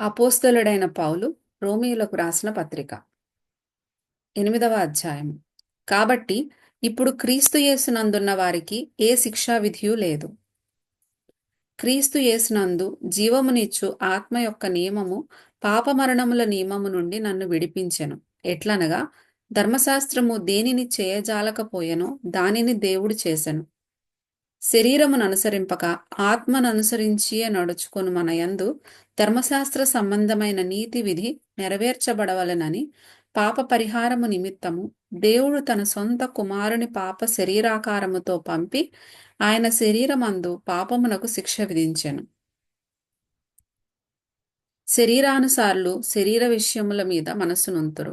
అపోస్తలుడైన పౌలు రోమియులకు రాసిన పత్రిక. ఎనిమిదవ అధ్యాయం కాబట్టి ఇప్పుడు క్రీస్తు యేసునందున్న వారికి ఏ శిక్షా విధియు లేదు. క్రీస్తు యేసునందు జీవమునిచ్చు ఆత్మ యొక్క నియమము పాపమరణముల నియమము నుండి నన్ను విడిపించెను. ఎట్లనగా ధర్మశాస్త్రము దేనిని చేయజాలకపోయెనో దానిని దేవుడు చేసెను. శరీరమును అనుసరింపక ఆత్మను అనుసరించియే నడుచుకుని మన యందు ధర్మశాస్త్ర సంబంధమైన నీతి విధి నెరవేర్చబడవలెనని పాప పరిహారము నిమిత్తము దేవుడు తన సొంత కుమారుని పాప శరీరాకారముతో పంపి ఆయన శరీరమందు పాపమునకు శిక్ష విధించెను. శరీరానుసారులు శరీర విషయముల మీద మనసునుంతురు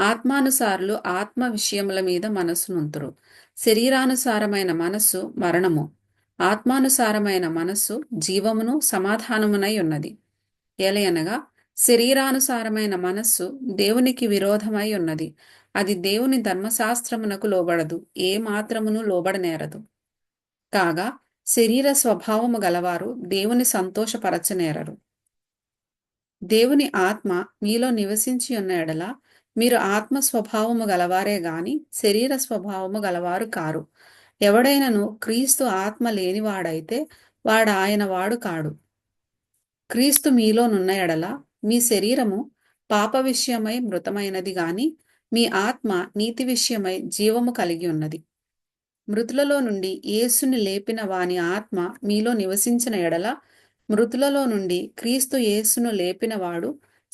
ఆత్మానుసారులు ఆత్మ విషయముల మీద మనసునుంతురు శరీరానుసారమైన మనస్సు మరణము. ఆత్మానుసారమైన మనస్సు జీవమును సమాధానమునై ఉన్నది. ఏలయనగా శరీరానుసారమైన మనస్సు దేవునికి విరోధమై ఉన్నది. అది దేవుని ధర్మశాస్త్రమునకు లోబడదు ఏ మాత్రమును లోబడనేరదు. కాగా శరీర స్వభావము గలవారు దేవుని సంతోషపరచనేరరు. దేవుని ఆత్మ మీలో నివసించి ఉన్న ఎడల మీరు ఆత్మ స్వభావము గలవారే గాని శరీర స్వభావము గలవారు కారు. ఎవడైనను క్రీస్తు ఆత్మ లేనివాడైతే వాడు ఆయన వాడు కాడు. క్రీస్తు మీలోనున్న ఎడల మీ శరీరము పాప విషయమై మృతమైనది గాని మీ ఆత్మ నీతి విషయమై జీవము కలిగి ఉన్నది. మృతులలో నుండి యేసుని లేపిన వాని ఆత్మ మీలో నివసించిన ఎడల మృతులలో నుండి క్రీస్తు యేసును లేపినవాడు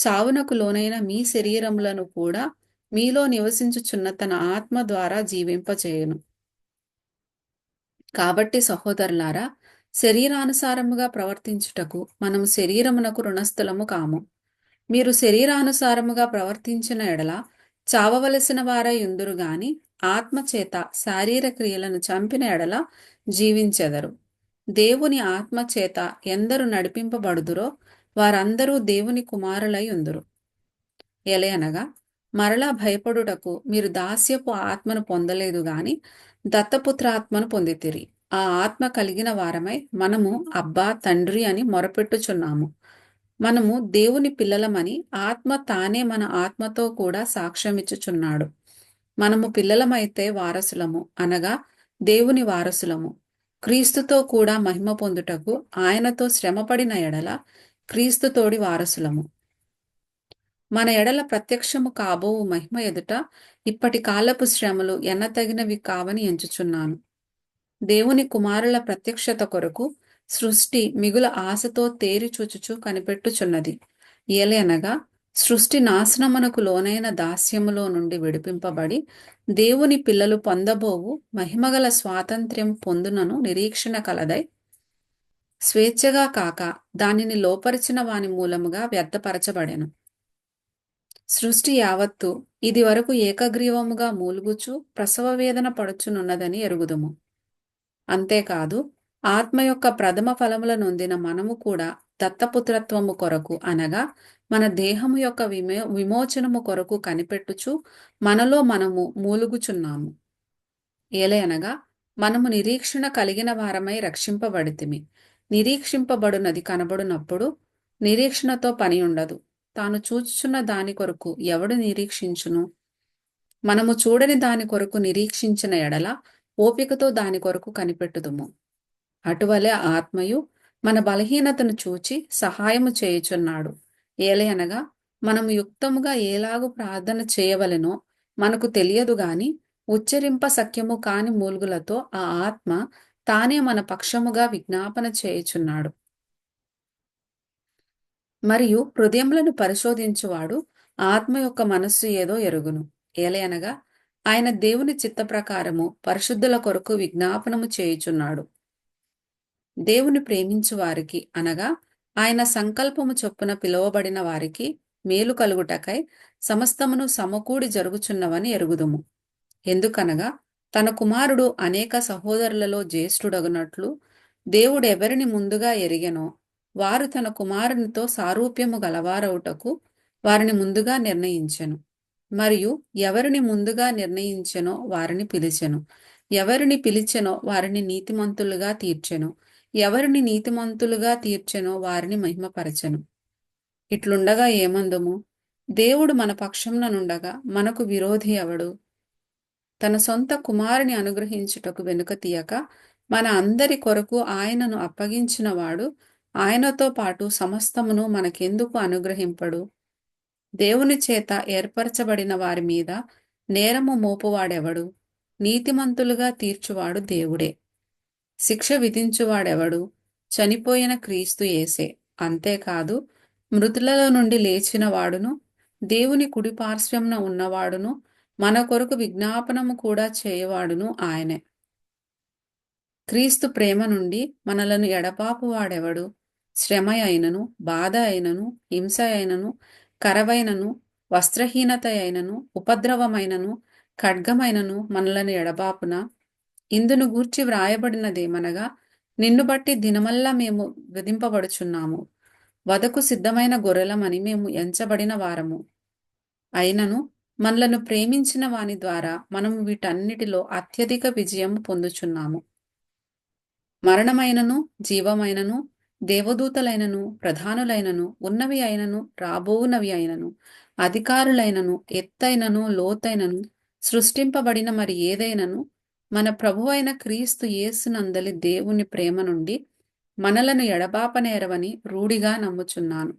చావునకు లోనైన మీ శరీరములను కూడా మీలో నివసించుచున్న తన ఆత్మ ద్వారా జీవింపచేయను. కాబట్టి సహోదరులారా శరీరానుసారముగా ప్రవర్తించుటకు మనము శరీరమునకు రుణస్థలము కాము. మీరు శరీరానుసారముగా ప్రవర్తించిన ఎడల చావవలసిన వారై ఉందురు గాని ఆత్మచేత శారీర క్రియలను చంపిన ఎడల జీవించెదరు. దేవుని ఆత్మచేత ఎందరు నడిపింపబడుదురో వారందరూ దేవుని కుమారులై ఉందరు. ఎలయనగా మరలా భయపడుటకు మీరు దాస్యపు ఆత్మను పొందలేదు గాని దత్తపుత్రాత్మను పొందితిరి. ఆ ఆత్మ కలిగిన వారమై మనము అబ్బా తండ్రి అని మొరపెట్టుచున్నాము. మనము దేవుని పిల్లలమని ఆత్మ తానే మన ఆత్మతో కూడా సాక్ష్యమిచ్చుచున్నాడు. మనము పిల్లలమైతే వారసులము అనగా దేవుని వారసులము. క్రీస్తుతో కూడా మహిమ పొందుటకు ఆయనతో శ్రమపడిన ఎడల క్రీస్తుతోడి వారసులము. మన ఎడల ప్రత్యక్షము కాబోవు మహిమ ఎదుట ఇప్పటి కాలపు శ్రమలు ఎన్నతగినవి కావని ఎంచుచున్నాను. దేవుని కుమారుల ప్రత్యక్షత కొరకు సృష్టి మిగుల ఆశతో తేరి చూచుచు కనిపెట్టుచున్నది. ఏలనగా సృష్టి నాశనమునకు లోనైన దాస్యములో నుండి విడిపింపబడి దేవుని పిల్లలు పొందబోవు మహిమగల స్వాతంత్ర్యం పొందునను నిరీక్షణ కలదై స్వేచ్ఛగా కాక దానిని లోపరిచిన వాని మూలముగా వ్యర్థపరచబడెను. సృష్టి యావత్తు ఇది వరకు ఏకగ్రీవముగా మూలుగుచు ప్రసవ వేదన పడుచునున్నదని ఎరుగుదుము. అంతేకాదు ఆత్మ యొక్క ప్రథమ ఫలముల నొందిన మనము కూడా దత్తపుత్రత్వము కొరకు అనగా మన దేహము యొక్క విమో విమోచనము కొరకు కనిపెట్టుచు మనలో మనము మూలుగుచున్నాము. ఏలయనగా మనము నిరీక్షణ కలిగిన వారమై రక్షింపబడితిమి. నిరీక్షింపబడునది కనబడునప్పుడు నిరీక్షణతో పని ఉండదు. తాను చూచుచున్న దాని కొరకు ఎవడు నిరీక్షించును? మనము చూడని దాని కొరకు నిరీక్షించిన ఎడల ఓపికతో దాని కొరకు కనిపెట్టుదుము. అటువలే ఆత్మయు మన బలహీనతను చూచి సహాయము చేయుచున్నాడు. ఏలయనగా మనము యుక్తముగా ఏలాగు ప్రార్థన చేయవలెనో మనకు తెలియదు గాని ఉచ్చరింప సఖ్యము కాని మూల్గులతో ఆ ఆత్మ తానే మన పక్షముగా విజ్ఞాపన చేయుచున్నాడు. మరియు హృదయములను పరిశోధించువాడు ఆత్మ యొక్క మనస్సు ఏదో ఎరుగును. ఏలయనగా ఆయన దేవుని చిత్త ప్రకారము పరిశుద్ధుల కొరకు విజ్ఞాపనము చేయుచున్నాడు. దేవుని ప్రేమించు వారికి అనగా ఆయన సంకల్పము చొప్పున పిలువబడిన వారికి మేలు కలుగుటకై సమస్తమును సమకూడి జరుగుచున్నవని ఎరుగుదుము. ఎందుకనగా తన కుమారుడు అనేక సహోదరులలో జ్యేష్ఠుడగునట్లు దేవుడు ఎవరిని ముందుగా ఎరిగెనో వారు తన కుమారునితో సారూప్యము గలవారవుటకు వారిని ముందుగా నిర్ణయించెను. మరియు ఎవరిని ముందుగా నిర్ణయించెనో వారిని పిలిచెను. ఎవరిని పిలిచెనో వారిని నీతిమంతులుగా తీర్చెను. ఎవరిని నీతిమంతులుగా తీర్చెనో వారిని మహిమపరచెను. ఇట్లుండగా ఏమందుము? దేవుడు మన పక్షంననుండగా మనకు విరోధి ఎవడు? తన సొంత కుమారుని అనుగ్రహించుటకు వెనుక తీయక మన అందరి కొరకు ఆయనను అప్పగించినవాడు ఆయనతో పాటు సమస్తమును మనకెందుకు అనుగ్రహింపడు? దేవుని చేత ఏర్పరచబడిన వారి మీద నేరము మోపువాడెవడు? నీతిమంతులుగా తీర్చువాడు దేవుడే. శిక్ష విధించువాడెవడు? చనిపోయిన క్రీస్తు ఏసే అంతేకాదు మృతులలో నుండి లేచిన వాడును దేవుని కుడిపార్శ్వంన ఉన్నవాడును మన కొరకు విజ్ఞాపనము కూడా చేయవాడును ఆయనే. క్రీస్తు ప్రేమ నుండి మనలను ఎడపాపు వాడెవడు? శ్రమ అయినను బాధ అయినను హింస అయినను కరవైనను వస్త్రహీనత అయినను ఉపద్రవమైనను ఖడ్గమైనను మనలను ఎడబాపున? ఇందును గూర్చి వ్రాయబడినదేమనగా నిన్ను బట్టి దినమల్లా మేము విధింపబడుచున్నాము. వదకు సిద్ధమైన గొర్రెలమని మేము ఎంచబడిన వారము. అయినను మనలను ప్రేమించిన వాని ద్వారా మనం వీటన్నిటిలో అత్యధిక విజయం పొందుచున్నాము. మరణమైనను జీవమైనను దేవదూతలైనను ప్రధానులైనను ఉన్నవి అయినను రాబోవునవి అయినను అధికారులైనను ఎత్తైనను లోతైనను సృష్టింపబడిన మరి ఏదైనను మన ప్రభువైన క్రీస్తు యేసునందలి దేవుని ప్రేమ నుండి మనలను ఎడబాపనేరవని రూఢిగా నమ్ముచున్నాను.